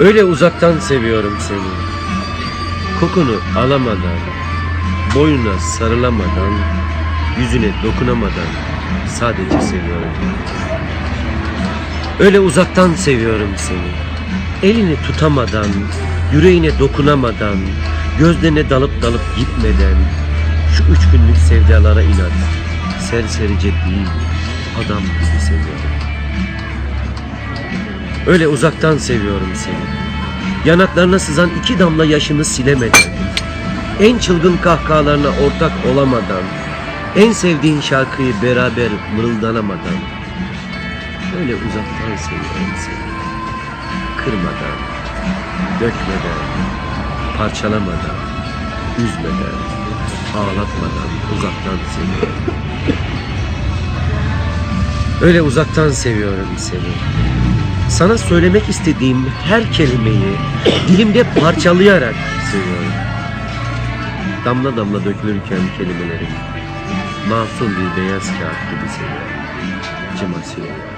Öyle uzaktan seviyorum seni. Kokunu alamadan, boynuna sarılamadan, yüzüne dokunamadan sadece seviyorum. Öyle uzaktan seviyorum seni. Elini tutamadan, yüreğine dokunamadan, gözlerine dalıp dalıp gitmeden, şu üç günlük sevdalara inat, serserice değil, adam gibi seviyorum. Öyle uzaktan seviyorum seni. Yanaklarına sızan iki damla yaşını silemeden, en çılgın kahkahalarına ortak olamadan, en sevdiğin şarkıyı beraber mırıldanamadan, öyle uzaktan seviyorum seni. Kırmadan, dökmeden, parçalamadan, üzmeden, ağlatmadan uzaktan seviyorum. Öyle uzaktan seviyorum seni. Sana söylemek istediğim her kelimeyi dilimde parçalayarak seviyorum. Damla damla dökülürken kelimelerim masum bir beyaz kağıt gibi seviyorum. İçim asıyor.